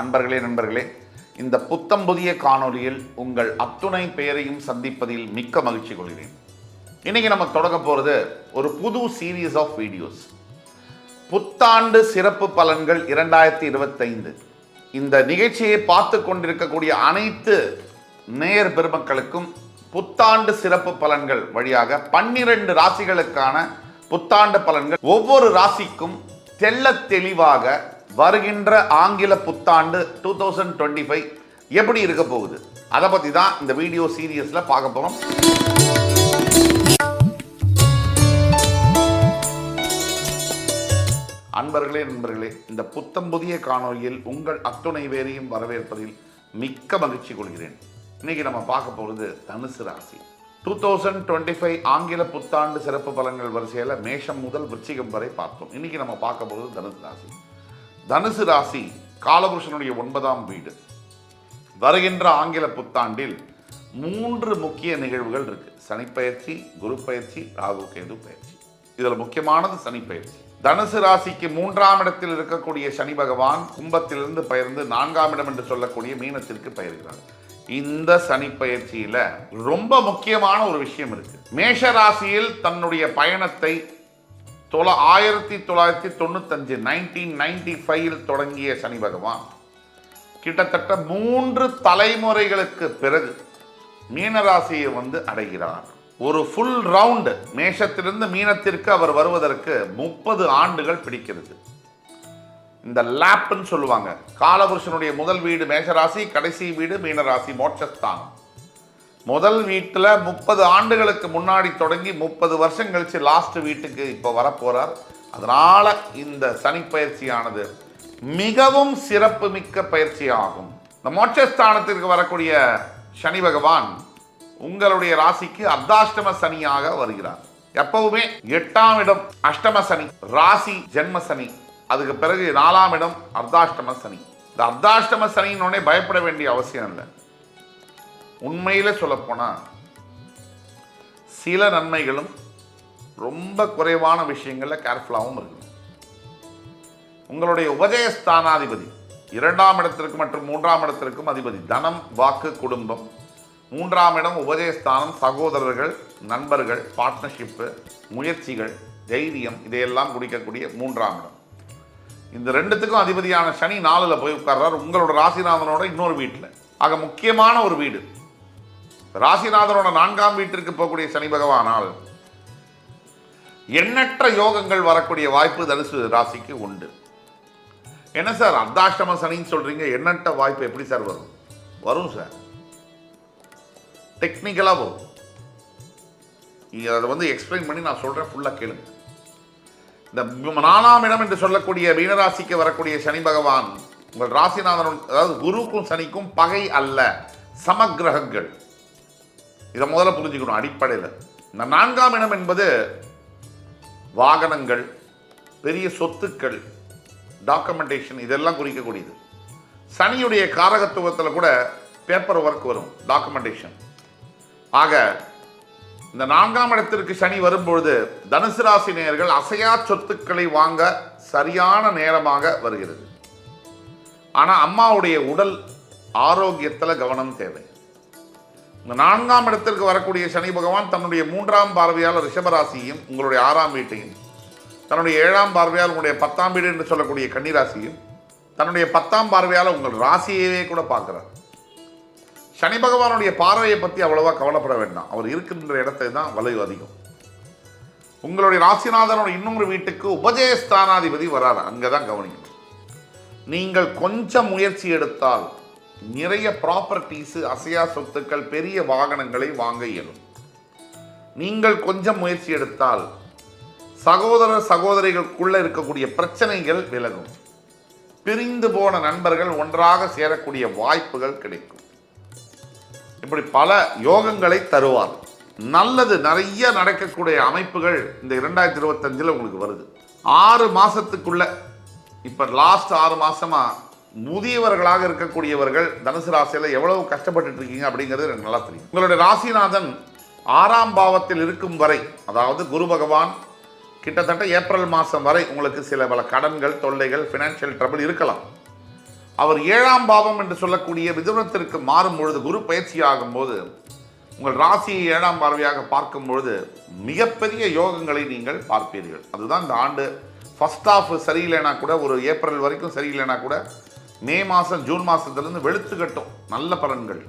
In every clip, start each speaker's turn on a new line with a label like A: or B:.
A: அன்பர்களே நண்பர்களே இந்த புத்தம் புதிய காணொளியில் உங்கள் அத்துணை பெயரையும் சந்திப்பதில் மிக்க மகிழ்ச்சி கொள்கிறேன். இன்னைக்கு நம்ம தொடங்க போகிறது ஒரு புது சீரீஸ் ஆஃப் வீடியோஸ் புத்தாண்டு சிறப்பு பலன்கள் இரண்டாயிரத்தி இருபத்தைந்து. இந்த நிகழ்ச்சியை பார்த்து கொண்டிருக்கக்கூடிய அனைத்து நேயர் பெருமக்களுக்கும் புத்தாண்டு சிறப்பு பலன்கள் வழியாக பன்னிரண்டு ராசிகளுக்கான புத்தாண்டு பலன்கள் ஒவ்வொரு ராசிக்கும் தெள்ள தெளிவாக வருகின்ற ஆங்கில புத்தாண்டு டூ தௌசண்ட் டுவெண்ட்டி ஃபைவ் எப்படி இருக்க போகுது? அதை பற்றி தான் இந்த வீடியோ சீரியஸில் பார்க்க போகிறோம் அன்பர்களே நண்பர்களே இந்த புத்தம் புதிய காணொலியில் உங்கள் அத்துணை வேறையும் வரவேற்பதில் மிக்க மகிழ்ச்சி கொள்கிறேன். இன்னைக்கு நம்ம பார்க்க போகிறது தனுசு ராசி. டூ தௌசண்ட் டுவெண்ட்டி ஃபைவ் ஆங்கில புத்தாண்டு சிறப்பு பலன்கள் வரிசையில் மேஷம் முதல் விருச்சிகம் வரை பார்த்தோம். இன்னைக்கு நம்ம பார்க்க போகிறது தனுசு ராசி. தனுசு ராசி காலபுருஷனுடைய ஒன்பதாம் வீடு. வருகின்ற ஆங்கில புத்தாண்டில் மூன்று முக்கிய நிகழ்வுகள் இருக்கு. சனிப்பயிற்சி குரு பயிற்சி ராகு கேது பயிற்சி. இதில் முக்கியமானது சனிப்பயிற்சி தனுசு ராசிக்கு மூன்றாம் இடத்தில் இருக்கக்கூடிய சனி பகவான் கும்பத்திலிருந்து பயிர்ந்து நான்காம் இடம் என்று சொல்லக்கூடிய மீனத்திற்கு பயிர்கிறார். இந்த சனிப்பயிற்சியில ரொம்ப முக்கியமான ஒரு விஷயம் இருக்கு. மேஷ ராசியில் தன்னுடைய பயணத்தை தொல ஆயிரத்தி தொள்ளாயிரத்தி தொண்ணூத்தஞ்சு நைன்டீன் நைன்டி ஃபைவ்ல தொடங்கிய சனி பகவான் கிட்டத்தட்ட மூன்று தலைமுறைகளுக்கு பிறகு மீனராசியை வந்து அடைகிறார். ஒரு ஃபுல் ரவுண்டு மேஷத்திலிருந்து மீனத்திற்கு அவர் வருவதற்கு முப்பது ஆண்டுகள் பிடிக்கிறது. இந்த லேப்னு சொல்லுவாங்க. காலபுருஷனுடைய முதல் வீடு மேஷராசி கடைசி வீடு மீனராசி மோட்சஸ்தானம். முதல் வீட்டில் முப்பது ஆண்டுகளுக்கு முன்னாடி தொடங்கி முப்பது வருஷம் கழிச்சு லாஸ்ட் வீட்டுக்கு இப்போ வரப்போகிறார் அதனால் இந்த சனி பயிற்சியானது மிகவும் சிறப்பு மிக்க பயிற்சியாகும். இந்த மோட்சஸ்தானத்திற்கு வரக்கூடிய சனி பகவான் உங்களுடைய ராசிக்கு அர்த்தாஷ்டம சனியாக வருகிறார். எப்பவுமே எட்டாம் இடம் அஷ்டம சனி ராசி ஜென்ம சனி அதுக்கு பிறகு நாலாம் இடம் அர்த்தாஷ்டம சனி. இந்த அர்த்தாஷ்டம சனின்னு பயப்பட வேண்டிய அவசியம் இல்லை. உண்மையில் சொல்லப்போனால் சில நன்மைகளும் ரொம்ப குறைவான விஷயங்களில் கேர்ஃபுல்லாகவும் இருக்கணும். உங்களுடைய உபஜயஸ்தானாதிபதி இரண்டாம் இடத்திற்கு மற்றும் மூன்றாம் இடத்திற்கும் அதிபதி தனம் வாக்கு குடும்பம் மூன்றாம் இடம் உபஜயஸ்தானம் சகோதரர்கள் நண்பர்கள் பார்ட்னர்ஷிப்பு முயற்சிகள் தைரியம் இதையெல்லாம் குறிக்கக்கூடிய மூன்றாம் இடம். இந்த ரெண்டுத்துக்கும் அதிபதியான சனி நாலில் போய் உட்கார்றார். உங்களோட ராசிநாதனோட இன்னொரு வீட்டில். ஆக முக்கியமான ஒரு வீடு. ராசிநாதனோட நான்காம் வீட்டிற்கு போகக்கூடிய சனி பகவானால் எண்ணற்ற யோகங்கள் வரக்கூடிய வாய்ப்பு தனுசு ராசிக்கு உண்டு. என்ன சார்? அர்த்தாஷ்டம சனின்னு சொல்றீங்க எண்ணற்ற வாய்ப்பு எப்படி சார் வரும்? வரும் சார். டெக்னிக்கலாக வரும். நீங்கள் அதை வந்து எக்ஸ்பிளைன் பண்ணி நான் சொல்கிறேன் ஃபுல்லாக கேளுங்க. இந்த ம- நாலாம் இடம் என்று சொல்லக்கூடிய மீனராசிக்கு வரக்கூடிய சனி பகவான் உங்கள் ராசிநாதன் அதாவது குருக்கும் சனிக்கும் பகை அல்ல சமக்கிரகங்கள் இதை முதல்ல புரிஞ்சுக்கணும் அடிப்படையில். இந்த நான்காம் இடம் என்பது வாகனங்கள் பெரிய சொத்துக்கள் டாக்குமெண்டேஷன் இதெல்லாம் குறிக்கக்கூடியது. சனியுடைய காரகத்துவத்தில் கூட பேப்பர் ஒர்க் வரும் டாக்குமெண்டேஷன் ஆக இந்த நான்காம் இடத்திற்கு சனி வரும்பொழுது தனுசு ராசி நேயர்கள் அசையா சொத்துக்களை வாங்க சரியான நேரமாக வருகிறது. ஆனால் அம்மாவுடைய உடல் ஆரோக்கியத்தில் கவனம் தேவை. இந்த நான்காம் இடத்திற்கு வரக்கூடிய சனி பகவான் தன்னுடைய மூன்றாம் பார்வையால் ரிஷபராசியும் உங்களுடைய ஆறாம் வீட்டையும் தன்னுடைய ஏழாம் பார்வையால் உங்களுடைய பத்தாம் வீடு என்று சொல்லக்கூடிய கன்னிராசியும் தன்னுடைய பத்தாம் பார்வையால் உங்கள் ராசியவே கூட பார்க்குறார். சனி பகவானுடைய பார்வையை பற்றி அவ்வளோவா கவலைப்பட வேண்டாம். அவர் இருக்கின்ற இடத்தை தான் வளைவு அதிகம். உங்களுடைய ராசிநாதனோட இன்னொரு வீட்டுக்கு உபஜயஸ்தானாதிபதி வராது அங்கே தான் கவனிக்கணும். நீங்கள் கொஞ்சம் முயற்சி எடுத்தால் நிறைய ப்ராப்பர்ட்டிஸு அசையா சொத்துக்கள் பெரிய வாகனங்களை வாங்க இயலும். நீங்கள் கொஞ்சம் முயற்சி எடுத்தால் சகோதர சகோதரிகளுக்குள்ள இருக்கக்கூடிய பிரச்சனைகள் விலகும். பிரிந்து போன நண்பர்கள் ஒன்றாக சேரக்கூடிய வாய்ப்புகள் கிடைக்கும். இப்படி பல யோகங்களை தருவார். நல்லது நிறைய நடக்கக்கூடிய அமைப்புகள் இந்த இரண்டாயிரத்தி இருபத்தஞ்சில் உங்களுக்கு வருது. ஆறு மாசத்துக்குள்ள இப்ப லாஸ்ட் ஆறு மாசமா முதியவர்களாக இருக்கக்கூடியவர்கள் தனுசு ராசியில எவ்வளவு கஷ்டப்பட்டு இருக்கீங்க அப்படிங்கிறது எனக்கு நல்லா தெரியும். உங்களுடைய ராசிநாதன் ஆறாம் பாவத்தில் இருக்கும் வரை அதாவது குரு பகவான் கிட்டத்தட்ட ஏப்ரல் மாதம் வரை உங்களுக்கு சில பல கடன்கள் தொல்லைகள் ஃபினான்ஷியல் ட்ரபிள் இருக்கலாம். அவர் ஏழாம் பாவம் என்று சொல்லக்கூடிய மிதுனத்திற்கு மாறும் பொழுது குரு பயிற்சி ஆகும்போது உங்கள் ராசியை ஏழாம் பார்வையாக பார்க்கும் பொழுது மிகப்பெரிய யோகங்களை நீங்கள் பார்ப்பீர்கள். அதுதான் இந்த ஆண்டு ஃபஸ்ட் ஆஃப் சரியில்லைனா கூட ஒரு ஏப்ரல் வரைக்கும் சரியில்லைனா கூட மே மாதம் ஜூன் மாதத்துலேருந்து வெளுத்து கட்டும். நல்ல பலன்கள்.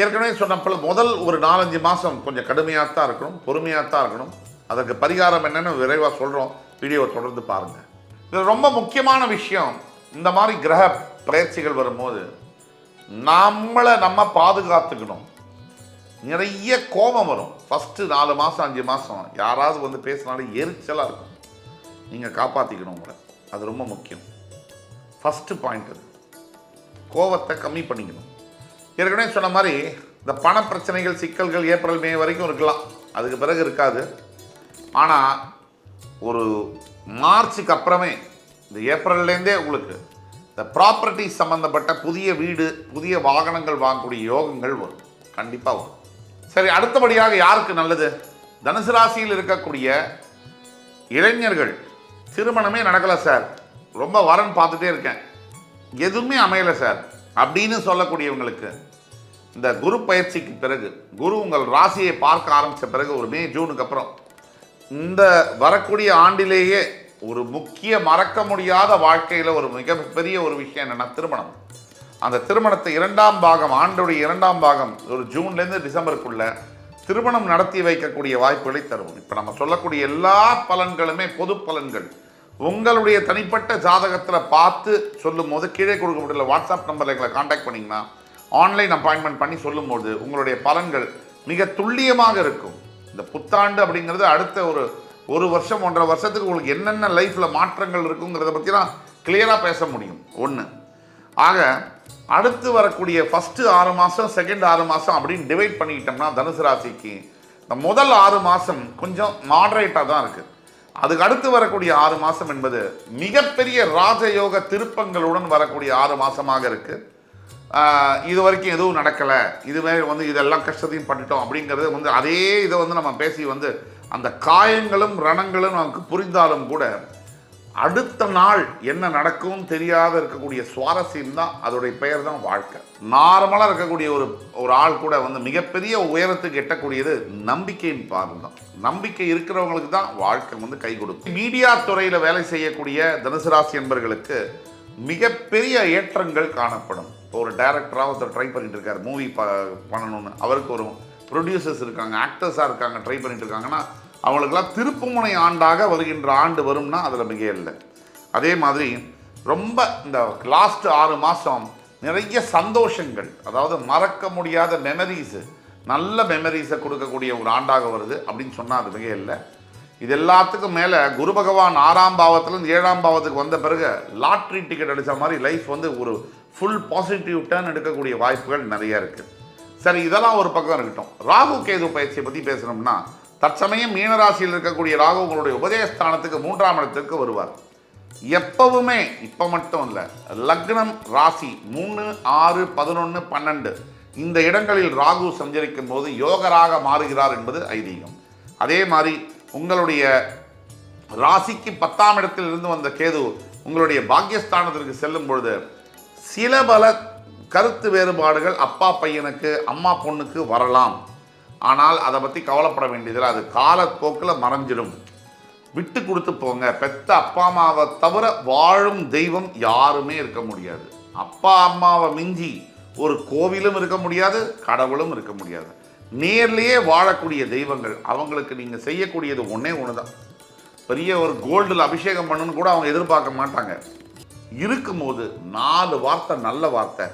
A: ஏற்கனவே சொன்னப்பல முதல் ஒரு நாலஞ்சு மாதம் கொஞ்சம் கடுமையாக தான் இருக்கணும் பொறுமையாக தான் இருக்கணும். அதற்கு பரிகாரம் என்னன்னு விரைவாக சொல்கிறோம் வீடியோவை தொடர்ந்து பாருங்கள் இது ரொம்ப முக்கியமான விஷயம். இந்த மாதிரி கிரக பயிற்சிகள் வரும்போது நம்மளை நம்ம பாதுகாத்துக்கணும். நிறைய கோபம் வரும். ஃபஸ்ட்டு நாலு மாதம் அஞ்சு மாதம் யாராவது வந்து பேசினாலும் எரிச்சலாக இருக்கும். நீங்கள் காப்பாற்றிக்கணும் உங்களை. அது ரொம்ப முக்கியம். ஃபஸ்ட்டு பாயிண்ட் அது. கோவத்தை கம்மி பண்ணிக்கணும். ஏற்கனவே சொன்ன மாதிரி இந்த பண பிரச்சனைகள் சிக்கல்கள் ஏப்ரல் மே வரைக்கும் இருக்கலாம். அதுக்கு பிறகு இருக்காது. ஆனால் ஒரு மார்ச்சுக்கு அப்புறமே இந்த ஏப்ரல்லேருந்தே உங்களுக்கு இந்த ப்ராப்பர்ட்டி சம்மந்தப்பட்ட புதிய வீடு புதிய வாகனங்கள் வாங்கக்கூடிய யோகங்கள் வரும். கண்டிப்பாக வரும். சரி அடுத்தபடியாக யாருக்கு நல்லது? தனுசு ராசியில் இருக்கக்கூடிய இளைஞர்கள். திருமணமே நடக்கலை சார். ரொம்ப வரன் பார்த்துட்டே இருக்கேன். எதுவுமே அமையலை சார். அப்படின்னு சொல்லக்கூடியவங்களுக்கு இந்த குரு பயிற்சிக்கு பிறகு குரு உங்கள் ராசியை பார்க்க ஆரம்பித்த பிறகு ஒரு மே ஜூனுக்கு அப்புறம் இந்த வரக்கூடிய ஆண்டிலேயே ஒரு முக்கிய மறக்க முடியாத வாழ்க்கையில் ஒரு மிகப்பெரிய ஒரு விஷயம் என்னென்னா திருமணம். அந்த திருமணத்தை இரண்டாம் பாகம் ஆண்டுடைய இரண்டாம் பாகம் ஒரு ஜூன்லேருந்து டிசம்பருக்குள்ள திருமணம் நடத்தி வைக்கக்கூடிய வாய்ப்புகளை தரும் இப்போ நம்ம சொல்லக்கூடிய எல்லா பலன்களுமே பொது பலன்கள். உங்களுடைய தனிப்பட்ட ஜாதகத்தில் பார்த்து சொல்லும் போது கீழே கொடுக்கப்பட்டுள்ள வாட்ஸ்அப் நம்பரில் எங்களை காண்டாக்ட் பண்ணிங்கன்னா ஆன்லைன் அப்பாயின்மெண்ட் பண்ணி சொல்லும்போது உங்களுடைய பலன்கள் மிக துல்லியமாக இருக்கும். இந்த புத்தாண்டு அப்படிங்கிறது அடுத்த ஒரு ஒரு வருஷம் ஒன்றரை வருஷத்துக்கு உங்களுக்கு என்னென்ன லைஃப்பில் மாற்றங்கள் இருக்குங்கிறத பற்றிலாம் கிளியராக பேச முடியும். ஒன்று ஆக அடுத்து வரக்கூடிய ஃபஸ்ட்டு ஆறு மாதம் செகண்ட் ஆறு மாதம் அப்படின்னு டிவைட் பண்ணிக்கிட்டோம்னா தனுசு ராசிக்கு இந்த முதல் ஆறு மாதம் கொஞ்சம் மாடரேட்டாக தான் இருக்குது அதுக்கு அடுத்து வரக்கூடிய ஆறு மாதம் என்பது மிகப்பெரிய ராஜயோக திருப்பங்களுடன் வரக்கூடிய ஆறு மாதமாக இருக்குது இது வரைக்கும் எதுவும் நடக்கலை. இதுவே வந்து இதெல்லாம் கஷ்டத்தையும் பண்ணிட்டோம் அப்படிங்கிறது வந்து அதே இதை வந்து நம்ம பேசி வந்து அந்த காயங்களும் ரணங்களும் நமக்கு புரிந்தாலும் கூட அடுத்த நாள் என்ன நடக்கும் தெரியாத இருக்கக்கூடிய சுவாரஸ்யம் தான் அதோடைய பெயர் தான் வாழ்க்கை. நார்மலாக இருக்கக்கூடிய ஒரு ஒரு ஆள் கூட வந்து மிகப்பெரிய உயரத்துக்கு எட்டக்கூடியது நம்பிக்கையின் பாதம் தான். நம்பிக்கை இருக்கிறவங்களுக்கு தான் வாழ்க்கை வந்து கை கொடுக்கும். மீடியா துறையில் வேலை செய்யக்கூடிய தனுசு ராசி என்பர்களுக்கு மிகப்பெரிய ஏற்றங்கள் காணப்படும். இப்போ ஒரு டைரக்டராக ஒருத்தர் ட்ரை பண்ணிட்டு இருக்காரு மூவி ப பண்ணணும்னு. அவருக்கு ஒரு ப்ரொடியூசர்ஸ் இருக்காங்க ஆக்டர்ஸாக இருக்காங்க ட்ரை பண்ணிட்டு இருக்காங்கன்னா அவங்களுக்கெல்லாம் திருப்புமுனை ஆண்டாக வருகின்ற ஆண்டு வரும்னா அதில் மிக இல்லை. அதே மாதிரி ரொம்ப இந்த லாஸ்ட் ஆறு மாதம் நிறைய சந்தோஷங்கள் அதாவது மறக்க முடியாத மெமரிஸு நல்ல மெமரிஸை கொடுக்கக்கூடிய ஒரு ஆண்டாக வருது அப்படின்னு சொன்னால் அது மிக இல்லை இது எல்லாத்துக்கும் மேலே குரு பகவான் ஆறாம் பாவத்துலேருந்து ஏழாம் பாவத்துக்கு வந்த பிறகு லாட்ரி டிக்கெட் அடித்த மாதிரி லைஃப் வந்து ஒரு ஃபுல் பாசிட்டிவ் டேர்ன் எடுக்கக்கூடிய வாய்ப்புகள் நிறைய இருக்குது சரி இதெல்லாம் ஒரு பக்கம் இருக்கட்டும். ராகு கேது பயிற்சியை பற்றி பேசணும்னா தற்சமயம் மீனராசியில் இருக்கக்கூடிய ராகு உங்களுடைய உபதேசஸ்தானத்துக்கு மூன்றாம் இடத்திற்கு வருவார். எப்பவுமே இப்போ மட்டும் இல்லை லக்னம் ராசி மூணு ஆறு பதினொன்று பன்னெண்டு. இந்த இடங்களில் ராகு சஞ்சரிக்கும் போது யோகராக மாறுகிறார் என்பது ஐதீகம். அதே மாதிரி உங்களுடைய ராசிக்கு பத்தாம் இடத்தில் இருந்து வந்த கேது உங்களுடைய பாக்கியஸ்தானத்திற்கு செல்லும் பொழுது சில பல கருத்து வேறுபாடுகள் அப்பா பையனுக்கு அம்மா பொண்ணுக்கு வரலாம். ஆனால் அதை பற்றி கவலைப்பட வேண்டியதில்லை. அது காலப்போக்கில் மறைஞ்சிடும். விட்டு கொடுத்து போங்க. பெத்த அப்பா அம்மாவை தவிர வாழும் தெய்வம் யாருமே இருக்க முடியாது. அப்பா அம்மாவை மிஞ்சி ஒரு கோவிலும் இருக்க முடியாது கடவுளும் இருக்க முடியாது. நேர்லேயே வாழக்கூடிய தெய்வங்கள் அவங்களுக்கு நீங்கள் செய்யக்கூடியது ஒன்றே ஒன்று தான் பெரிய ஒரு கோல்டில் அபிஷேகம் பண்ணணும்னு கூட அவங்க எதிர்பார்க்க மாட்டாங்க. இருக்கும்போது நாலு வார்த்தை நல்ல வார்த்தை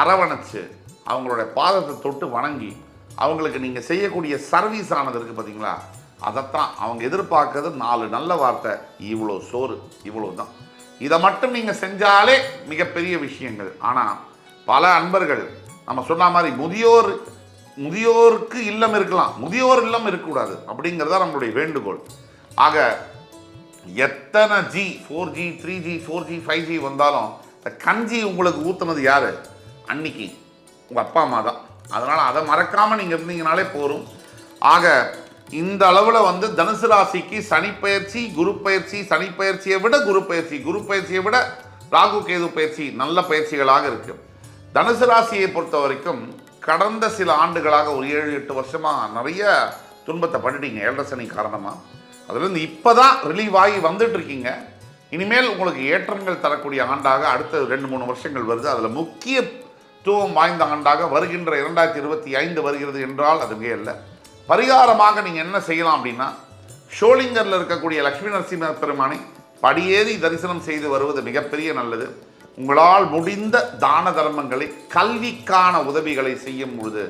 A: அரவணைச்சு அவங்களுடைய பாதத்தை தொட்டு வணங்கி அவங்களுக்கு நீங்கள் செய்யக்கூடிய சர்வீஸ் ஆனது இருக்குது பார்த்தீங்களா அதைத்தான். அவங்க எதிர்பார்க்கறது நாலு நல்ல வார்த்தை இவ்வளோ சோறு இவ்வளோ தான் இதை மட்டும் நீங்கள் செஞ்சாலே மிகப்பெரிய விஷயங்கள். ஆனால் பல அன்பர்கள் நம்ம சொன்ன மாதிரி முதியோர் முதியோருக்கு இல்லம் இருக்கலாம். முதியோர் இல்லம் இருக்கக்கூடாது. அப்படிங்கிறதா நம்மளுடைய வேண்டுகோள். ஆக எத்தனை G four G three G four G five G வந்தாலும் இந்த கஞ்சி உங்களுக்கு ஊற்றுனது யார்? அன்னைக்கு. உங்கள் அப்பா அம்மா தான். அதனால் அதை மறக்காமல் நீங்கள் இருந்தீங்கனாலே போதும். ஆக இந்த அளவில் வந்து தனுசு ராசிக்கு சனிப்பயிற்சி குரு பயிற்சி சனிப்பயிற்சியை விட குரு பயிற்சி குரு பயிற்சியை விட ராகு கேது பயிற்சி நல்ல பயிற்சிகளாக இருக்குது தனுசு ராசியை பொறுத்த வரைக்கும் கடந்த சில ஆண்டுகளாக ஒரு ஏழு எட்டு வருஷமாக நிறைய துன்பத்தை பண்ணிட்டீங்க ஏழரசனி காரணமாக அதுலேருந்து இப்போ தான் ரிலீவ் ஆகி வந்துட்டு இருக்கீங்க இனிமேல் உங்களுக்கு ஏற்றங்கள் தரக்கூடிய ஆண்டாக அடுத்த ரெண்டு மூணு வருஷங்கள் வருது. அதில் முக்கியத்துவம் வாய்ந்த ஆண்டாக வருகின்ற இரண்டாயிரத்தி இருபத்தி ஐந்து வருகிறது என்றால் அதுவே இல்லை பரிகாரமாக நீங்கள் என்ன செய்யலாம் அப்படின்னா ஷோலிங்கரில் இருக்கக்கூடிய லக்ஷ்மி நரசிம்ம பெருமானை படியேறி தரிசனம் செய்து வருவது மிகப்பெரிய நல்லது. உங்களால் முடிந்த தான தர்மங்களை கல்விக்கான உதவிகளை செய்யும் பொழுது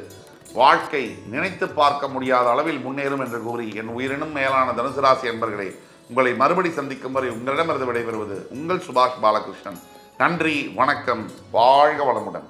A: வாழ்க்கை நினைத்து பார்க்க முடியாத அளவில் முன்னேறும் என்று கூறி என் உயிரினும் மேலான தனுசு ராசி என்பர்களே உங்களை மறுபடி சந்திக்கும் வரை உங்களிடமிருந்து விடைபெறுவது உங்கள் சுபாஷ் பாலகிருஷ்ணன். நன்றி வணக்கம் வாழ்க வளமுடன்.